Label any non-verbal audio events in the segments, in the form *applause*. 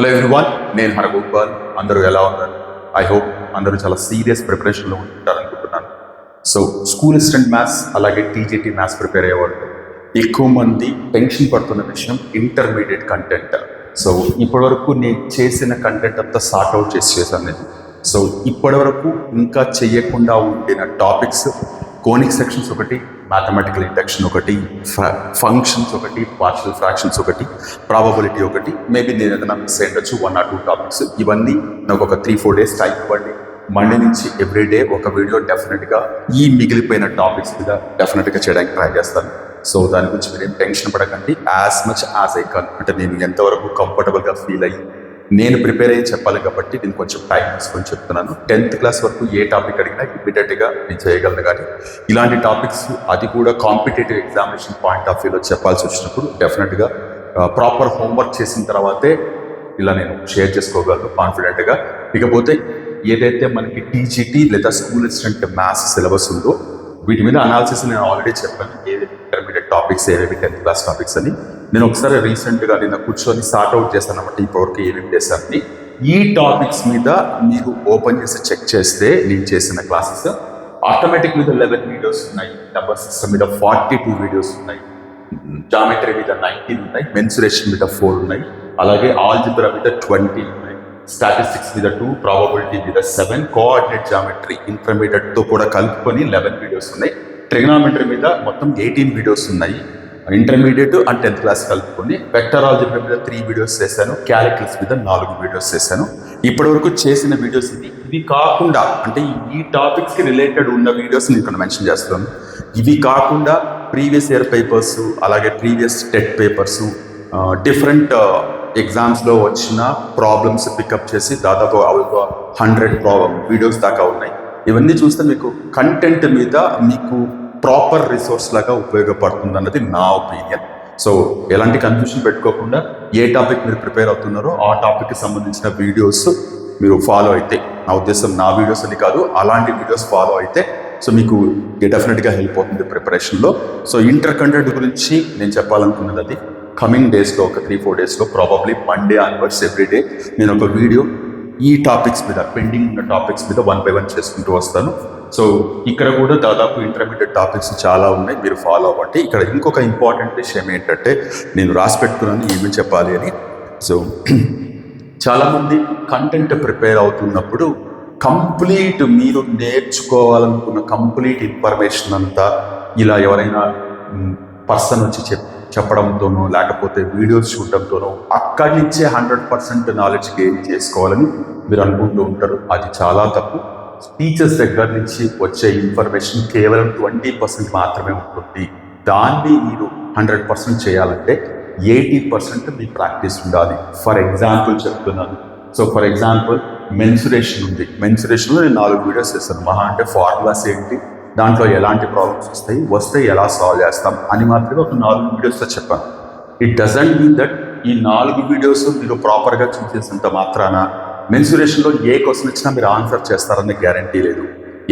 Hello everyone నేను హరగోపాల్ అందరూ ఎలా ఉన్నారు? ఐ హోప్ అందరూ చాలా సీరియస్ ప్రిపరేషన్లో ఉంటారు అనుకుంటున్నాను సో స్కూల్ అసిస్టెంట్ మ్యాథ్స్ అలాగే టీజీటీ మ్యాథ్స్ ప్రిపేర్ అయ్యేవాళ్ళు ఎక్కువ మంది టెన్షన్ పడుతున్న విషయం ఇంటర్మీడియట్ కంటెంట్ సో ఇప్పటివరకు నేను చేసిన కంటెంట్ అంతా సార్ట్ అవుట్ చేసి చేశాను నేను. సో ఇప్పటివరకు ఇంకా చేయకుండా ఉండిన టాపిక్స్ కోనిక్ సెక్షన్స్ ఒకటి మ్యాథమెటికల్ ఇండక్షన్ ఒకటి ఫంక్షన్స్ ఒకటి పార్షల్ ఫ్రాక్షన్స్ ఒకటి ప్రాబబిలిటీ ఒకటి మేబీ నేను ఏదైనా మిస్ అయ్యొచ్చు వన్ ఆర్ టూ టాపిక్స్ ఇవన్నీ నాకు ఒక త్రీ ఫోర్ డేస్ టైం ఇవ్వండి. మండే నుంచి ఎవ్రీ డే ఒక వీడియో డెఫినెట్గా ఈ మిగిలిపోయిన టాపిక్స్ మీద డెఫినెట్గా చేయడానికి ట్రై చేస్తాను. సో దాని గురించి మీరు టెన్షన్ పడకండి. యాజ్ మచ్ యాజ్ ఐ కన్ అంటే నేను ఎంతవరకు కంఫర్టబుల్గా ఫీల్ అయ్యి నేను ప్రిపేర్ అయ్యి చెప్పాలి కాబట్టి నేను కొంచెం టైం తీసుకొని చెప్తున్నాను. టెన్త్ క్లాస్ వరకు ఏ టాపిక్ అడిగినా ఇమ్మీడియట్గా నేను చేయగలను కానీ ఇలాంటి టాపిక్స్ అది కూడా కాంపిటేటివ్ ఎగ్జామినేషన్ పాయింట్ ఆఫ్ వ్యూలో చెప్పాల్సి వచ్చినప్పుడు డెఫినెట్గా ప్రాపర్ హోంవర్క్ చేసిన తర్వాతే ఇలా నేను షేర్ చేసుకోగలను కాన్ఫిడెంట్గా. ఇకపోతే ఏదైతే మనకి టీజీటీ లేదా స్కూల్ అసిస్టెంట్ మ్యాథ్స్ సిలబస్ ఉందో వీటి మీద అనాలిసిస్ నేను ఆల్రెడీ చెప్పాను. ఏది ఇంటర్మీడియట్ టాపిక్స్ ఏవేవి టెన్త్ క్లాస్ టాపిక్స్ అని. నేను ఒకసారి రీసెంట్గా నిన్న కూర్చొని అవుట్ చేస్తాను అనమాట ఇప్పటివరకు ఏమేమి చేశానని ఈ టాపిక్స్ మీద మీరు ఓపెన్ చేసి చెక్ చేస్తే నేను చేసిన క్లాసెస్ ఆటోమేటిక్ మీద లెవెన్ వీడియోస్ ఉన్నాయి నెంబర్ సిస్టమ్ మీద ఫార్టీ టూ వీడియోస్ ఉన్నాయి జామెట్రీ మీద నైన్టీన్ ఉన్నాయి మెన్సురేషన్ మీద ఫోర్ ఉన్నాయి అలాగే ఆల్జిబ్రా మీద ట్వంటీ ఉన్నాయి స్టాటిస్టిక్స్ మీద టూ ప్రాబబిలిటీ మీద సెవెన్ కోఆర్డినేట్ జామెట్రీ ఇన్ఫర్మేటెడ్తో కూడా కలుపుకొని లెవెన్ వీడియోస్ ఉన్నాయి ట్రిగ్నామెట్రీ మీద మొత్తం ఎయిటీన్ వీడియోస్ ఉన్నాయి. ఇంటర్మీడియట్ అండ్ టెన్త్ క్లాస్ కలుపుకొని వెక్టర్ మీద త్రీ వీడియోస్ చేశాను క్యాలిక్యులస్ మీద నాలుగు వీడియోస్ చేశాను. ఇప్పటివరకు చేసిన వీడియోస్ ఇవి ఇవి కాకుండా అంటే ఈ టాపిక్స్కి రిలేటెడ్ ఉన్న వీడియోస్ నేను ఇక్కడ మెన్షన్ చేస్తాను. ఇవి కాకుండా ప్రీవియస్ ఇయర్ పేపర్స్ అలాగే ప్రీవియస్ టెట్ పేపర్స్ డిఫరెంట్ ఎగ్జామ్స్లో వచ్చిన ప్రాబ్లమ్స్ పికప్ చేసి దాదాపు ఒక హండ్రెడ్ ప్రాబ్లమ్ వీడియోస్ దాకా ఉన్నాయి. ఇవన్నీ చూస్తే మీకు కంటెంట్ మీద మీకు ప్రాపర్ రిసోర్స్ లాగా ఉపయోగపడుతుంది అన్నది నా ఒపీనియన్ సో ఎలాంటి కన్ఫ్యూషన్ పెట్టుకోకుండా ఏ టాపిక్ మీరు ప్రిపేర్ అవుతున్నారో ఆ టాపిక్కి సంబంధించిన వీడియోస్ మీరు ఫాలో అయితే నా ఉద్దేశం నా వీడియోస్ అని కాదు అలాంటి వీడియోస్ ఫాలో అయితే సో మీకు డెఫినెట్గా హెల్ప్ అవుతుంది ప్రిపరేషన్లో సో ఇంటర్ కంటెంట్ గురించి నేను చెప్పాలనుకున్నది అది. కమింగ్ డేస్లో ఒక త్రీ ఫోర్ డేస్లో ప్రాబబ్లీ మండే ఆన్వర్డ్స్ ఎవ్రీడే నేను ఒక వీడియో ఈ టాపిక్స్ మీద పెండింగ్ ఉన్న టాపిక్స్ మీద వన్ బై వన్ చేసుకుంటూ వస్తాను. సో ఇక్కడ కూడా దాదాపు ఇంటర్మీడియట్ టాపిక్స్ చాలా ఉన్నాయి. మీరు ఫాలో అవ్వండి. ఇక్కడ ఇంకొక ఇంపార్టెంట్ విషయం ఏంటంటే నేను రాసి పెట్టుకున్నాను ఏమేమి చెప్పాలి అని. సో *clears throat* చాలామంది కంటెంట్ ప్రిపేర్ అవుతున్నప్పుడు కంప్లీట్ మీరు నేర్చుకోవాలనుకున్న కంప్లీట్ ఇన్ఫర్మేషన్ అంతా ఇలా ఎవరైనా పర్సన్ వచ్చి చెప్ చెప్పడంతోనో లేకపోతే వీడియోస్ చూడడంతోనో అక్కడి నుంచే హండ్రెడ్ పర్సెంట్ నాలెడ్జ్ గెయిన్ చేసుకోవాలని మీరు అనుకుంటూ ఉంటారు. అది చాలా తప్పు. టీచర్స్ దగ్గర నుంచి వచ్చే ఇన్ఫర్మేషన్ కేవలం ట్వంటీ పర్సెంట్ మాత్రమే ఉంటుంది. దాన్ని మీరు హండ్రెడ్ పర్సెంట్ చేయాలంటే ఎయిటీ పర్సెంట్ మీ ప్రాక్టీస్ ఉండాలి. ఫర్ ఎగ్జాంపుల్ చెప్తున్నాను. సో ఫర్ ఎగ్జాంపుల్ మెన్సురేషన్ ఉంది. మెన్సురేషన్లో నేను నాలుగు వీడియోస్ చేస్తాను. మహా అంటే ఫార్ములాస్ ఏంటి? దాంట్లో ఎలాంటి ప్రాబ్లమ్స్ వస్తాయి? వస్తే ఎలా సాల్వ్ చేస్తాం? అని మాత్రమే ఒక నాలుగు వీడియోస్లో చెప్పాను. ఇట్ డజంట్ మీన్ దట్ ఈ నాలుగు వీడియోస్ మీరు ప్రాపర్గా చూసేసినంత మాత్రాన మెన్సురేషన్లో ఏ క్వశ్చన్ వచ్చినా మీరు ఆన్సర్ చేస్తారనే గ్యారంటీ లేదు.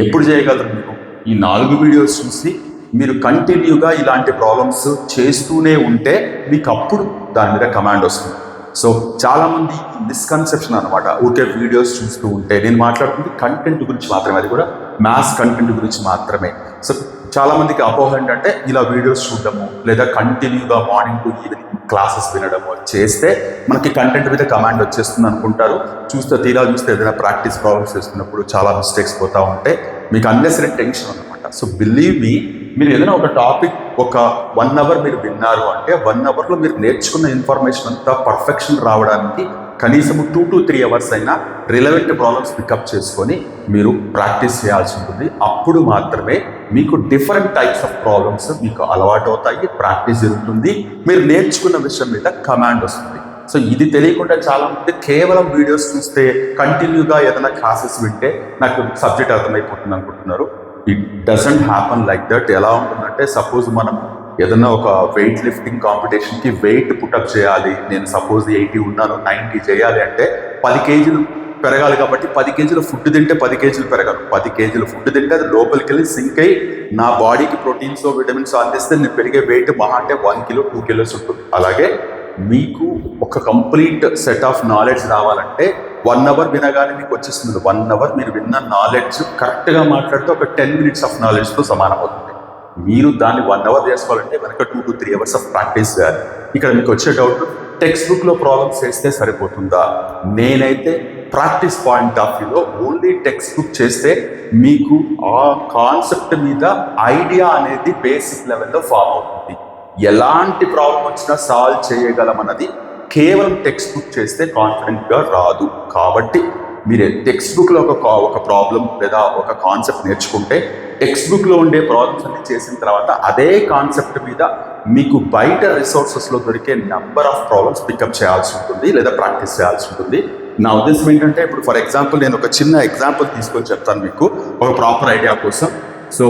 ఎప్పుడు చేయగలరు మీరు? ఈ నాలుగు వీడియోస్ చూసి మీరు కంటిన్యూగా ఇలాంటి ప్రాబ్లమ్స్ చేస్తూనే ఉంటే మీకు అప్పుడు దాని మీద కమాండ్ వస్తుంది. సో చాలామంది మిస్కన్సెప్షన్ అనమాట ఊరికే వీడియోస్ చూస్తూ ఉంటే నేను మాట్లాడుతుంది కంటెంట్ గురించి మాత్రమే అది కూడా మ్యాథ్స్ కంటెంట్ గురించి మాత్రమే. సో చాలామందికి అపోహ ఏంటంటే ఇలా వీడియోస్ చూడడము లేదా కంటిన్యూగా మార్నింగ్ టు ఈవినింగ్ క్లాసెస్ వినడము చేస్తే మనకి కంటెంట్ మీద కమాండ్ వచ్చేస్తుంది అనుకుంటారు. చూస్తే తీరా చూస్తే ఏదైనా ప్రాక్టీస్ ప్రాబ్లమ్స్ చేస్తున్నప్పుడు చాలా మిస్టేక్స్ పోతూ ఉంటే మీకు అన్నెసరీ టెన్షన్ అనమాట సో బిలీవ్ మీ మీరు ఏదైనా ఒక టాపిక్ ఒక వన్ అవర్ మీరు విన్నారు అంటే వన్ అవర్లో మీరు నేర్చుకున్న ఇన్ఫర్మేషన్ అంతా పర్ఫెక్షన్ రావడానికి కనీసం టూ టు త్రీ అవర్స్ అయినా రిలవెంట్ ప్రాబ్లమ్స్ పికప్ చేసుకొని మీరు ప్రాక్టీస్ చేయాల్సి ఉంటుంది. అప్పుడు మాత్రమే మీకు డిఫరెంట్ టైప్స్ ఆఫ్ ప్రాబ్లమ్స్ మీకు అలవాటు అవుతాయి ప్రాక్టీస్ జరుగుతుంది. మీరు నేర్చుకున్న విషయం మీద కమాండ్ వస్తుంది. సో ఇది తెలియకుండా చాలా మంది కేవలం వీడియోస్ చూస్తే కంటిన్యూగా ఏదైనా క్లాసెస్ వింటే నాకు సబ్జెక్ట్ అర్థమైపోతుంది అనుకుంటున్నారు it doesn't happen like that ఎలా ఉంటుందంటే సపోజ్ మనం ఏదన్నా ఒక వెయిట్ లిఫ్టింగ్ కాంపిటీషన్కి వెయిట్ పుటప్ చేయాలి. నేను సపోజ్ ఎయిటీ ఉన్నాను నైంటీ చేయాలి అంటే పది కేజీలు పెరగాలి కాబట్టి పది కేజీల ఫుడ్ తింటే పది కేజీలు పెరగాలి పది కేజీల ఫుడ్ తింటే అది లోపలికి వెళ్ళి సింక్ అయ్యి నా బాడీకి ప్రోటీన్స్ విటమిన్స్ అందిస్తే నేను పెరిగే వెయిట్ మహా అంటే వన్ కిలో టూ కిలోస్ ఉంటుంది. అలాగే మీకు ఒక కంప్లీట్ సెట్ ఆఫ్ నాలెడ్జ్ రావాలంటే వన్ అవర్ వినగానే మీకు వచ్చేస్తుంది. వన్ అవర్ మీరు విన్న నాలెడ్జ్ కరెక్ట్గా మాట్లాడితే ఒక టెన్ మినిట్స్ ఆఫ్ నాలెడ్జ్తో సమానం అవుతుంది. మీరు దాన్ని వన్ అవర్ చేసుకోవాలంటే మనకు two to three hours of practice చేయాలి. ఇక్కడ మీకు వచ్చే డౌట్ టెక్స్ట్ బుక్లో ప్రాబ్లమ్స్ చేస్తే సరిపోతుందా? నేనైతే ప్రాక్టీస్ పాయింట్ ఆఫ్ వ్యూలో ఓన్లీ టెక్స్ట్ బుక్ చేస్తే మీకు ఆ కాన్సెప్ట్ మీద ఐడియా అనేది బేసిక్ లెవెల్లో ఫామ్ అవుతుంది. ఎలాంటి ప్రాబ్లం వచ్చినా సాల్వ్ చేయగలమన్నది కేవలం టెక్స్ట్ బుక్ చేస్తే కాన్ఫిడెంట్గా రాదు. కాబట్టి మీరు టెక్స్ట్ బుక్లో ఒక ఒక ప్రాబ్లం లేదా ఒక కాన్సెప్ట్ నేర్చుకుంటే టెక్స్ట్ బుక్లో ఉండే ప్రాబ్లమ్స్ అన్ని చేసిన తర్వాత అదే కాన్సెప్ట్ మీద మీకు బయట రిసోర్సెస్లో దొరికే నెంబర్ ఆఫ్ ప్రాబ్లమ్స్ పికప్ చేయాల్సి ఉంటుంది లేదా ప్రాక్టీస్ చేయాల్సి ఉంటుంది. నా ఉద్దేశం ఏంటంటే ఇప్పుడు ఫర్ ఎగ్జాంపుల్ నేను ఒక చిన్న ఎగ్జాంపుల్ తీసుకొని చెప్తాను మీకు ఒక ప్రాపర్ ఐడియా కోసం. సో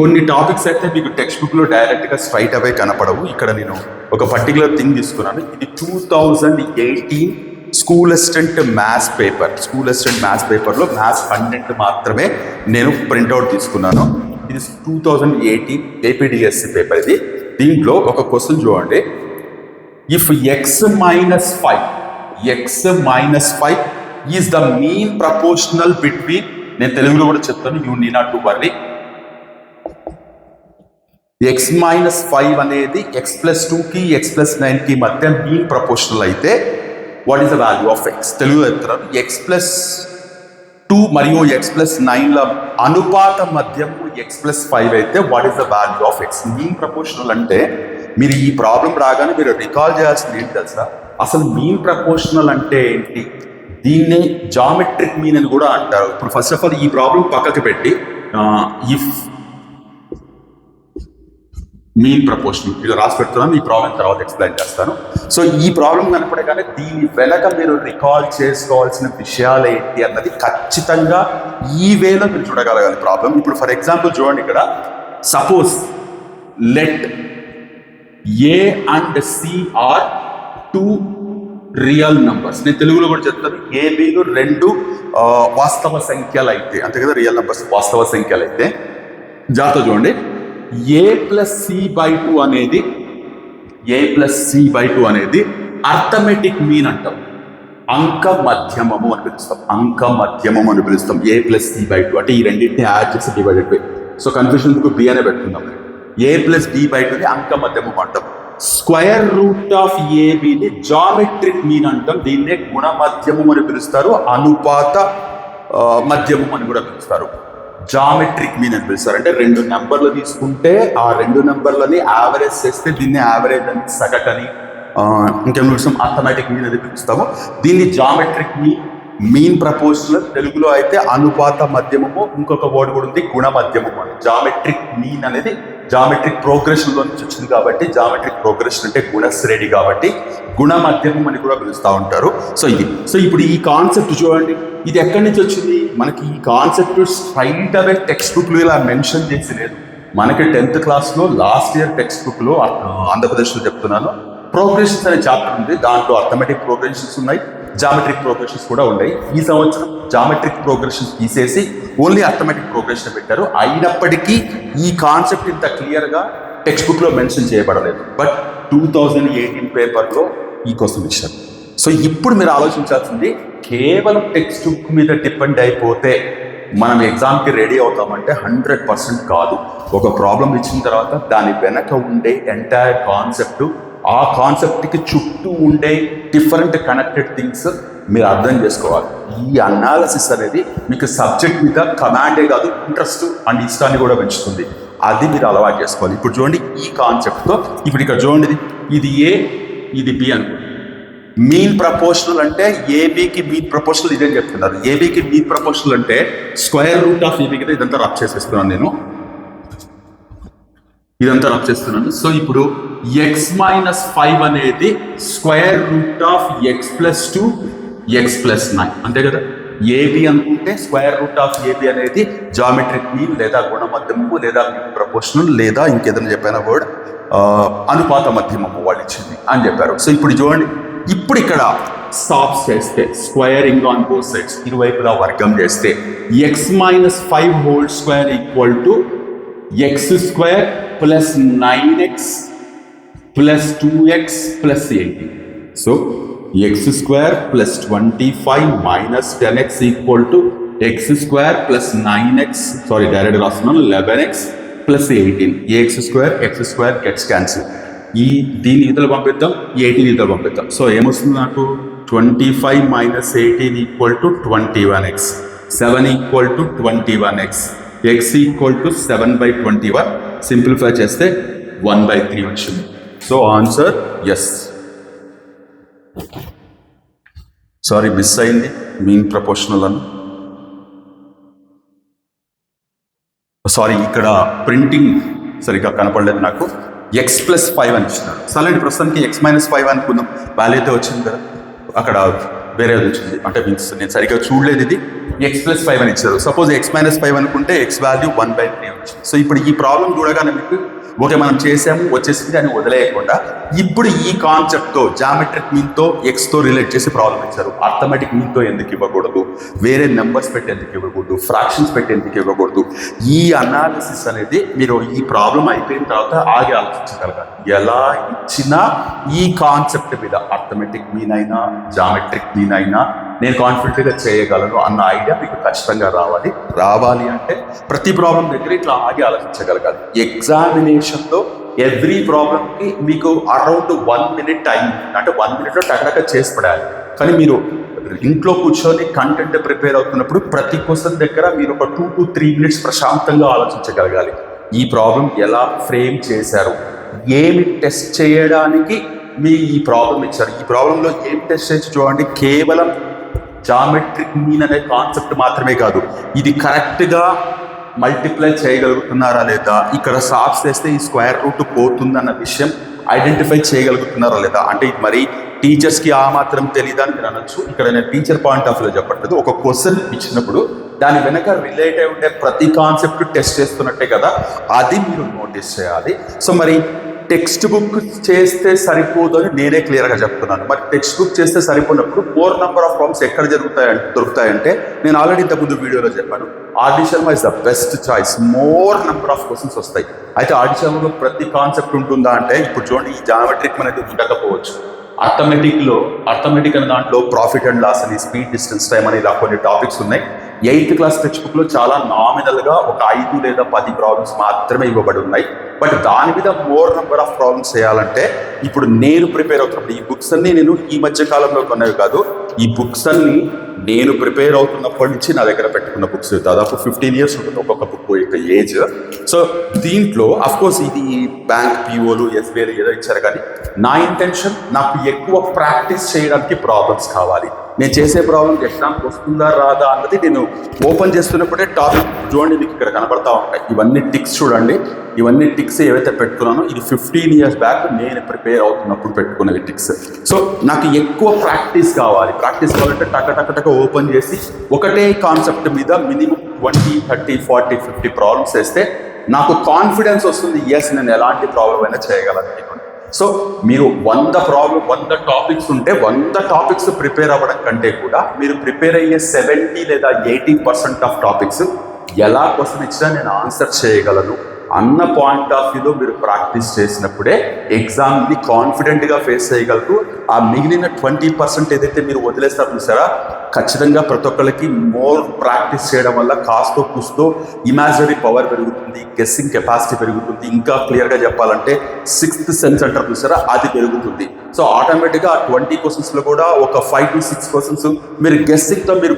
కొన్ని టాపిక్స్ అయితే మీకు టెక్స్ట్ బుక్లో డైరెక్ట్గా స్ట్రైట్ అవే కనపడవు. ఇక్కడ నేను ఒక పర్టికులర్ థింగ్ తీసుకున్నాను. ఇది two thousand eighteen school assistant maths paper. School assistant maths పేపర్లో మ్యాథ్స్ కంటెంట్ మాత్రమే నేను ప్రింట్అవుట్ తీసుకున్నాను. ఇది two thousand eighteen AP DSC paper ఇది. దీంట్లో ఒక క్వశ్చన్ చూడండి. If x minus five x minus five is the mean proportional between నేను తెలుగులో కూడా చెప్తాను you need not to worry x minus five అనేది ఎక్స్ ప్లస్ టూకి ఎక్స్ ప్లస్ నైన్కి మధ్య మీన్ ప్రపోర్షనల్ అయితే what is the value of x Telugu చెప్తున్నాను ఎక్స్ ప్లస్ టూ మరియు ఎక్స్ ప్లస్ నైన్ల అనుపాత మధ్యము ఎక్స్ ప్లస్ ఫైవ్ అయితే what is the value of x mean proportional అంటే మీరు ఈ ప్రాబ్లం రాగానే మీరు రికాల్ చేయాల్సింది ఏంటి తెలుసా? అసలు మీన్ ప్రపోర్షనల్ అంటే ఏంటి? దీన్నే జామెట్రిక్ మీన్ అని కూడా అంటారు. ఇప్పుడు ఫస్ట్ ఆఫ్ ఆల్ ఈ ప్రాబ్లం పక్కకి పెట్టి ఇఫ్ మీన్ ప్రపోర్షన్ ఇది రాసి పెడుతున్నాను ఈ ప్రాబ్లం తర్వాత ఎక్స్ప్లెయిన్ చేస్తాను. సో ఈ ప్రాబ్లం కనపడగానే కానీ దీని వెనక మీరు రికాల్ చేసుకోవాల్సిన విషయాలు ఏంటి అన్నది ఖచ్చితంగా ఈ వేలో మీరు చూడగలగాలి ప్రాబ్లం ఇప్పుడు ఫర్ ఎగ్జాంపుల్ చూడండి ఇక్కడ suppose let a and c are two real numbers నేను తెలుగులో కూడా చెప్తాను. ఏబీలు రెండు వాస్తవ సంఖ్యలు అయితే అంతే కదా రియల్ నంబర్స్ వాస్తవ సంఖ్యలు అయితే. జాగ్రత్త చూడండి. A plus C by two అనేది A plus C by two అనేది అర్థమెటిక్ మీన్ అంటాం. అంక మధ్యమము అని పిలుస్తాం. అంక మధ్యమం అని పిలుస్తాం. A plus C by two అంటే ఈ రెండింటిని యాడ్ చేసి divided by so confusion B అనే పెట్టుకుందాం. A plus B by two అంక మధ్యమం అంటాం. స్క్వయర్ రూట్ ఆఫ్ ఏబిని జామెట్రిక్ మీన్ అంటాం. దీన్నే గుణ మధ్యమం అని పిలుస్తారు. అనుపాత మధ్యమం అని కూడా పిలుస్తారు. జామెట్రిక్ మీన్ అని పిలుస్తారు. అంటే రెండు నెంబర్లు తీసుకుంటే ఆ రెండు నెంబర్లని యావరేజ్ చేస్తే దీన్ని యావరేజ్ అని సగటని అని ఇంకేం చూస్తాం? అథమెటిక్ మీన్ అని పిలుస్తాము. దీన్ని జామెట్రిక్ మీన్ మీన్ ప్రపోజల్ తెలుగులో అయితే అనుపాత మధ్యమము ఇంకొక వర్డ్ కూడా ఉంది గుణ మధ్యమము అని. జామెట్రిక్ మీన్ అనేది జామెట్రిక్ ప్రోగ్రెషన్లో నుంచి వచ్చింది కాబట్టి జామెట్రిక్ ప్రోగ్రెషన్ అంటే గుణశ్రేణి కాబట్టి గుణ మధ్యమం అని కూడా పిలుస్తూ ఉంటారు. సో ఇది. సో ఇప్పుడు ఈ కాన్సెప్ట్ చూడండి. ఇది ఎక్కడి నుంచి వచ్చింది? మనకి ఈ కాన్సెప్ట్ స్ట్రైట్ అవే టెక్స్ట్ బుక్లు ఇలా మెన్షన్ చేసి లేదు. మనకి టెన్త్ క్లాస్లో లాస్ట్ ఇయర్ టెక్స్ట్ బుక్లో ఆంధ్రప్రదేశ్లో చెప్తున్నాను. ప్రోగ్రెషన్స్ అనే చాప్టర్ ఉంది. దాంట్లో అర్థమెటిక్ ప్రోగ్రెషన్స్ ఉన్నాయి. జామెట్రిక్ ప్రోగ్రెషన్స్ కూడా ఉన్నాయి. ఈ సంవత్సరం జామెట్రిక్ ప్రోగ్రెషన్స్ తీసేసి ఓన్లీ అర్థమెటిక్ ప్రోగ్రెషన్ పెట్టారు. అయినప్పటికీ ఈ కాన్సెప్ట్ ఇంత క్లియర్గా టెక్స్ట్ బుక్లో మెన్షన్ చేయబడలేదు. బట్ టూ థౌజండ్ ఎయిటీన్ పేపర్లో ఈ కోసం ఇచ్చారు. సో ఇప్పుడు మీరు ఆలోచించాల్సింది కేవలం టెక్స్ట్ బుక్ మీద డిపెండ్ అయిపోతే మనం ఎగ్జామ్కి రెడీ అవుతామంటే హండ్రెడ్ పర్సెంట్ కాదు. ఒక ప్రాబ్లం ఇచ్చిన తర్వాత దాని వెనక ఉండే ఎంటైర్ కాన్సెప్ట్ ఆ కాన్సెప్ట్కి చుట్టూ ఉండే డిఫరెంట్ కనెక్టెడ్ థింగ్స్ మీరు అర్థం చేసుకోవాలి. ఈ అనాలసిస్ అనేది మీకు సబ్జెక్ట్ మీద కమాండే కాదు ఇంట్రెస్ట్ అండ్ ఇష్టాన్ని కూడా పెంచుతుంది. అది మీరు అలవాటు చేసుకోవాలి. ఇప్పుడు చూడండి ఈ కాన్సెప్ట్తో ఇప్పుడు ఇక్కడ చూడండి ఇది- ఇది ఏ ఇది బి అనుకోండి. మీన్ ప్రపోర్షనల్ అంటే ఏబీకి మీన్ ప్రపోర్షనల్ ఇదే చెప్తున్నారు. ఏబీకి మీన్ ప్రపోర్షనల్ అంటే square root of a b కదా ఇదంతా రబ్ చేసేస్తున్నాను నేను. ఇదంతా రబ్ చేస్తున్నాను. సో ఇప్పుడు ఎక్స్ మైనస్ ఫైవ్ అనేది square root of x plus two x plus nine. అంతే కదా? ఏబి అనుకుంటే square root of a b అనేది జామెట్రిక్ మీన్ లేదా గుణమధ్యమము లేదా మీన్ ప్రపోర్షనల్ లేదా ఇంకేదైనా చెప్పిన వర్డ్ అనుపాత మధ్యమము వాళ్ళు ఇచ్చింది అని చెప్పారు. సో ఇప్పుడు చూడండి. ఇప్పుడు ఇక్కడ సాప్స్ చేస్తే స్క్వేరింగ్ ఆన్ బోత్ సైడ్స్ ఇరువైపులా వర్గం చేస్తే x minus five whole square equal to x square plus nine x plus two x plus eighty so x square plus twenty five minus ten x equal to x square plus nine x sorry direct రాస్తున్నాను eleven x plus eighteen x square x square gets cancel ఈ దీన్ని ఇతలు పంపిద్దాం eighteen ఇతలు పంపిద్దాం. So ఏమొస్తుంది నాకు? Twenty five minus eighteen equal to twenty one x seven equal to twenty one x x equal to seven by twenty one simplify చేస్తే one by three వచ్చింది. So answer s sorry miss అయింది. Mean proportional అని. Sorry ఇక్కడ printing సరిగ్గా కనపడలేదు నాకు. X plus five అని ఇచ్చినారు. సరే ప్రస్తుతానికి ఎక్స్ మైనస్ ఫైవ్ అనుకుందాం. వాల్యూ అయితే వచ్చింది కదా. అక్కడ వేరే వచ్చింది. అంటే మీన్స్ నేను సరిగ్గా చూడలేదు ఇది. ఎక్స్ ప్లస్ ఫైవ్ అని ఇచ్చారు. సపోజ్ ఎక్స్ మైనస్ ఫైవ్ అనుకుంటే x value one by three వచ్చింది. సో ఇప్పుడు ఈ ప్రాబ్లం చూడగానే మీకు ఓకే మనం చేసాము వచ్చేసింది అని వదిలేయకుండా ఇప్పుడు ఈ కాన్సెప్ట్తో జామెట్రిక్ మీన్తో ఎక్స్తో రిలేట్ చేసి ప్రాబ్లం ఇచ్చారు. అర్థమెటిక్ మీన్తో ఎందుకు ఇవ్వకూడదు? వేరే నెంబర్స్ పెట్టి ఎందుకు ఇవ్వకూడదు? ఫ్రాక్షన్స్ పెట్టి ఎందుకు ఇవ్వకూడదు? ఈ అనాలిసిస్ అనేది మీరు ఈ ప్రాబ్లం అయిపోయిన తర్వాత ఆగి ఆలోచించగలగాలి. ఎలా ఇచ్చినా ఈ కాన్సెప్ట్ మీద అర్థమెటిక్ మీన్ అయినా జామెట్రిక్ మీన్ అయినా నేను కాన్ఫిడెంట్గా చేయగలను అన్న ఐడియా మీకు ఖచ్చితంగా రావాలి. రావాలి అంటే ప్రతి ప్రాబ్లం దగ్గర ఇట్లా ఆగి ఆలోచించగలగాలి. ఎగ్జామినేషన్లో ఎవ్రీ ప్రాబ్లమ్కి మీకు అరౌండ్ వన్ మినిట్ టైం అంటే వన్ మినిట్లో టకటక చేసి పడాలి. కానీ మీరు ఇంట్లో కూర్చొని కంటెంట్ ప్రిపేర్ అవుతున్నప్పుడు ప్రతి క్వశ్చన్ దగ్గర మీరు ఒక టూ టు త్రీ మినిట్స్ ప్రశాంతంగా ఆలోచించగలగాలి. ఈ ప్రాబ్లం ఎలా ఫ్రేమ్ చేశారు? ఏమి టెస్ట్ చేయడానికి మీ ఈ ప్రాబ్లం ఇచ్చారు? ఈ ప్రాబ్లంలో ఏం టెస్ట్ చేసి చూడండి? కేవలం జామెట్రిక్ మీన్ అనే కాన్సెప్ట్ మాత్రమే కాదు. ఇది కరెక్ట్గా మల్టిప్లై చేయగలుగుతున్నారా లేదా ఇక్కడ సాఫ్ట్స్ చేస్తే ఈ స్క్వేర్ రూట్ పోతుందన్న విషయం ఐడెంటిఫై చేయగలుగుతున్నారా లేదా? అంటే ఇది మరి టీచర్స్కి ఆ మాత్రం తెలియదా అని నేను అనొచ్చు. ఇక్కడ నేను టీచర్ పాయింట్ ఆఫ్ వ్యూ చెప్పట్లేదు. ఒక క్వశ్చన్ ఇచ్చినప్పుడు దాని వెనక రిలేట్ అయి ఉండే ప్రతి కాన్సెప్ట్ టెస్ట్ చేస్తున్నట్టే కదా అది మీరు నోటీస్ చేయాలి. సో మరి టెక్స్ట్ బుక్ చేస్తే సరిపోదు అని నేనే క్లియర్గా చెప్తున్నాను. మరి టెక్స్ట్ బుక్ చేస్తే సరిపోయినప్పుడు ఫోర్ నెంబర్ ఆఫ్ ప్రాబ్లమ్స్ ఎక్కడ జరుగుతాయి దొరుకుతాయంటే నేను ఆల్రెడీ ఇంతకుముందు వీడియోలో చెప్పాను. Edition is the best choice. More number of questions వస్తాయి. అయితే ఆడిషన్లో ప్రతి కాన్సెప్ట్ ఉంటుందా అంటే ఇప్పుడు చూడండి ఈ జామెట్రిక్ అనేది ఉండకపోవచ్చు. అర్థమెటిక్లో అర్థమెటిక్ అనే దాంట్లో ప్రాఫిట్ అండ్ లాస్ అని స్పీడ్ డిస్టెన్స్ టైం అని ఇలా కొన్ని టాపిక్స్ ఉన్నాయి. ఎయిత్ క్లాస్ టెక్స్ట్ బుక్లో చాలా నామినల్గా ఒక ఐదు లేదా పది ప్రాబ్లమ్స్ మాత్రమే ఇవ్వబడి ఉన్నాయి బట్ దాని మీద మోర్ నెంబర్ ఆఫ్ ప్రాబ్లమ్స్ చేయాలంటే ఇప్పుడు నేను ప్రిపేర్ అవుతున్నప్పుడు ఈ బుక్స్ అన్ని నేను ఈ మధ్య కాలంలో కొన్నవి కాదు. ఈ బుక్స్ అన్ని నేను ప్రిపేర్ అవుతున్నప్పటి నుంచి నా దగ్గర పెట్టుకున్న బుక్స్ దాదాపు ఫిఫ్టీన్ ఇయర్స్ ఉంటుంది ఒక్కొక్క బుక్ యొక్క ఏజ్ సో దీంట్లో అఫ్ కోర్స్ ఇది బ్యాంక్ పిఓలు ఎస్బీఐలు ఏదో ఇచ్చారు కానీ నా ఇంటెన్షన్ నాకు ఎక్కువ ప్రాక్టీస్ చేయడానికి ప్రాబ్లమ్స్ కావాలి. నేను చేసే ప్రాబ్లం ఎగ్జామ్కి వస్తుందా రాదా అన్నది నేను ఓపెన్ చేస్తున్నప్పుడే టాపిక్ చూడండి మీకు ఇక్కడ కనబడతా ఉంటాయి. ఇవన్నీ టిక్స్ చూడండి. ఇవన్నీ టిక్స్ ఏవైతే పెట్టుకున్నానో ఇది ఫిఫ్టీన్ ఇయర్స్ బ్యాక్ నేను ప్రిపేర్ అవుతున్నప్పుడు పెట్టుకున్నవి టిక్స్ సో నాకు ఎక్కువ ప్రాక్టీస్ కావాలి. ప్రాక్టీస్ కావాలంటే టక టక టక ఓపెన్ చేసి ఒకటే కాన్సెప్ట్ మీద minimum twenty thirty forty fifty problems వేస్తే నాకు కాన్ఫిడెన్స్ వస్తుంది ఎస్ నేను ఎలాంటి ప్రాబ్లం అయినా చేయగలను సో మీరు వంద ప్రాబ్లం వంద టాపిక్స్ ఉంటే వంద టాపిక్స్ ప్రిపేర్ అవ్వడం కంటే కూడా మీరు ప్రిపేర్ అయ్యే సెవెంటీ లేదా ఎయిటీ పర్సెంట్ ఆఫ్ టాపిక్స్ ఎలా క్వశ్చన్ ఇచ్చినా నేను ఆన్సర్ చేయగలను అన్న పాయింట్ ఆఫ్ వ్యూలో మీరు ప్రాక్టీస్ చేసినప్పుడే ఎగ్జామ్ని కాన్ఫిడెంట్గా ఫేస్ చేయగలరు. ఆ మిగిలిన ట్వంటీ పర్సెంట్ ఏదైతే మీరు వదిలేస్తారు చూసారా ఖచ్చితంగా ప్రతి ఒక్కరికి మోర్ ప్రాక్టీస్ చేయడం వల్ల కాస్తో కూస్తో ఇమాజినరీ పవర్ పెరుగుతుంది గెస్సింగ్ కెపాసిటీ పెరుగుతుంది. ఇంకా క్లియర్గా చెప్పాలంటే సిక్స్త్ సెన్స్ అంటారు చూసారా? అది పెరుగుతుంది. సో ఆటోమేటిక్గా ఆ ట్వంటీ క్వశ్చన్స్లో కూడా ఒక ఫైవ్ టు సిక్స్ క్వశ్చన్స్ మీరు గెస్సింగ్తో మీరు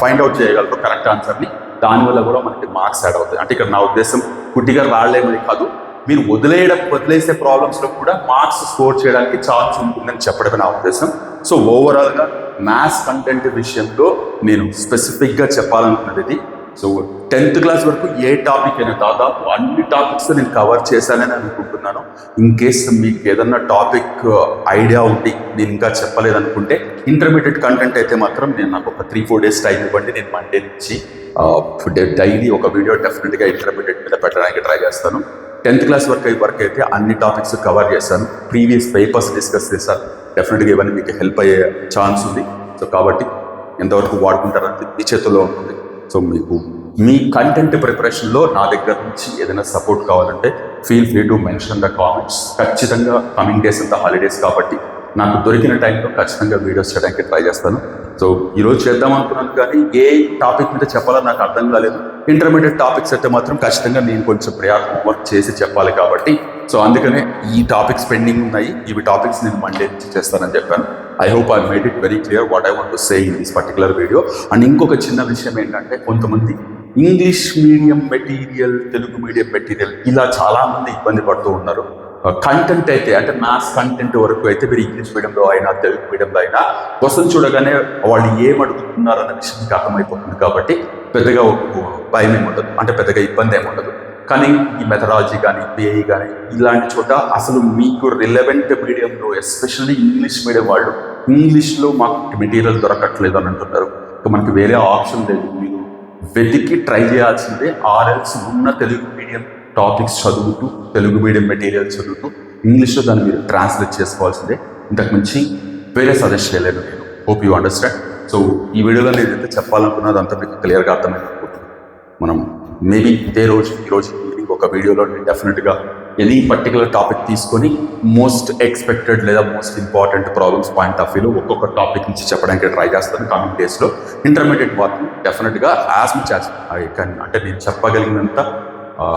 ఫైండ్ అవుట్ చేయగలరు కరెక్ట్ ఆన్సర్ని దానివల్ల కూడా మనకి మార్క్స్ యాడ్ అవుతాయి. అంటే ఇక్కడ నా ఉద్దేశం గుడ్డిగా రాలేమని కాదు మీరు వదిలేయడం వదిలేసే ప్రాబ్లమ్స్లో కూడా మార్క్స్ స్కోర్ చేయడానికి ఛాన్స్ ఉంటుందని చెప్పడమే నా ఉద్దేశం. సో ఓవరాల్గా మ్యాథ్స్ కంటెంట్ విషయంలో నేను స్పెసిఫిక్గా చెప్పాలనుకున్నది సో టెన్త్ క్లాస్ వరకు ఏ టాపిక్ అయినా దాదాపు అన్ని టాపిక్స్ నేను కవర్ చేశానని అనుకుంటున్నాను. ఇన్ కేస్ మీకు ఏదన్నా టాపిక్ ఐడియా uh, ఉండి నేను ఇంకా చెప్పలేదనుకుంటే ఇంటర్మీడియట్ కంటెంట్ అయితే మాత్రం నేను నాకు ఒక త్రీ ఫోర్ డేస్ టైం ఇవ్వండి. నేను మండే నుంచి uh, డైలీ ఒక వీడియో డెఫినెట్గా ఇంటర్మీడియట్ మీద పెట్టడానికి ట్రై చేస్తాను. టెన్త్ క్లాస్ వరకు వరకు అయితే అన్ని టాపిక్స్ కవర్ చేశాను. ప్రీవియస్ పేపర్స్ డిస్కస్ చేశాను. డెఫినెట్గా ఇవన్నీ మీకు హెల్ప్ అయ్యే ఛాన్స్ ఉంది. సో కాబట్టి ఎంతవరకు వాడుకుంటారనేది మీ చేతుల్లో ఉంటుంది. సో మీకు మీ కంటెంట్ ప్రిపరేషన్లో నా దగ్గర నుంచి ఏదైనా సపోర్ట్ కావాలంటే feel free to mention the comments ఖచ్చితంగా కమింగ్ డేస్ అంతా హాలిడేస్ కాబట్టి నాకు దొరికిన టైంలో ఖచ్చితంగా వీడియోస్ చేయడానికి ట్రై చేస్తాను. సో ఈరోజు చేద్దాం అనుకున్నాను కానీ ఏ టాపిక్ మీద చెప్పాలో నాకు అర్థం కాలేదు. ఇంటర్మీడియట్ టాపిక్స్ అయితే మాత్రం ఖచ్చితంగా నేను కొంచెం ప్రయాణం వర్క్ చేసి చెప్పాలి కాబట్టి సో అందుకనే ఈ టాపిక్స్ పెండింగ్ ఉన్నాయి. ఇవి టాపిక్స్ నేను మండే నుంచి చేస్తానని చెప్పాను. I hope I made it very clear what I want to say in this particular video and ఇంకొక చిన్న విషయం ఏంటంటే కొంతమంది English medium material Telugu medium material ఇలా చాలామంది ఇబ్బంది పడుతూ ఉన్నారు. Uh, కంటెంట్ అయితే అంటే మ్యాథ్స్ కంటెంట్ వరకు అయితే మీరు ఇంగ్లీష్ మీడియంలో అయినా తెలుగు మీడియంలో అయినా క్వశ్చన్ చూడగానే వాళ్ళు ఏం అడుగుతున్నారు అన్న విషయం అర్థమైపోతుంది. కాబట్టి పెద్దగా ఒక భయం ఏమి ఉండదు. అంటే పెద్దగా ఇబ్బంది ఏమి ఉండదు. కానీ ఈ మెథడాలజీ కానీ పిఐ కానీ ఇలాంటి చోట అసలు మీకు రిలవెంట్ మీడియంలో ఎస్పెషల్లీ ఇంగ్లీష్ మీడియం వాళ్ళు ఇంగ్లీష్లో మాకు మెటీరియల్ దొరకట్లేదు అని అంటున్నారు. మనకి వేరే ఆప్షన్ లేదు. మీరు వెతికి ట్రై చేయాల్సిందే ఆర్ఎల్స్ ఉన్న తెలుగు మీడియం టాపిక్స్ చదువుతూ తెలుగు మీడియం మెటీరియల్ చదువుతూ ఇంగ్లీష్లో దాన్ని మీరు ట్రాన్స్లేట్ చేసుకోవాల్సిందే. ఇంతకు మించి వేరే సజెస్ట్ చేయలేను నేను. హోప్ యూ అండర్స్టాండ్ సో ఈ వీడియోలో నేను ఎంత చెప్పాలనుకున్నది అంతా మీకు క్లియర్గా అర్థమైంది. మనం మేబీ ఇదే రోజు ఈ రోజు ఈవినింగ్ ఒక వీడియోలో నేను డెఫినెట్గా ఎనీ పర్టికులర్ టాపిక్ తీసుకొని మోస్ట్ ఎక్స్పెక్టెడ్ లేదా most important problems point of వ్యూలో ఒక్కొక్క టాపిక్ నుంచి చెప్పడానికి ట్రై చేస్తాను కమింగ్ డేస్లో ఇంటర్మీడియట్ మాత్రం డెఫినెట్గా as much as I can అంటే నేను చెప్పగలిగినంత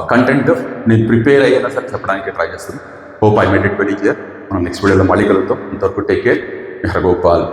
కంటెంట్ నేను ప్రిపేర్ అయ్యేలా సరే చెప్పడానికి ట్రై చేస్తాను. Hope I made it very clear మనం నెక్స్ట్ వీడియోలో మళ్ళీ కలుగుతాం ఇంతవరకు టేక్ కేర్ మెహర్ గోపాల్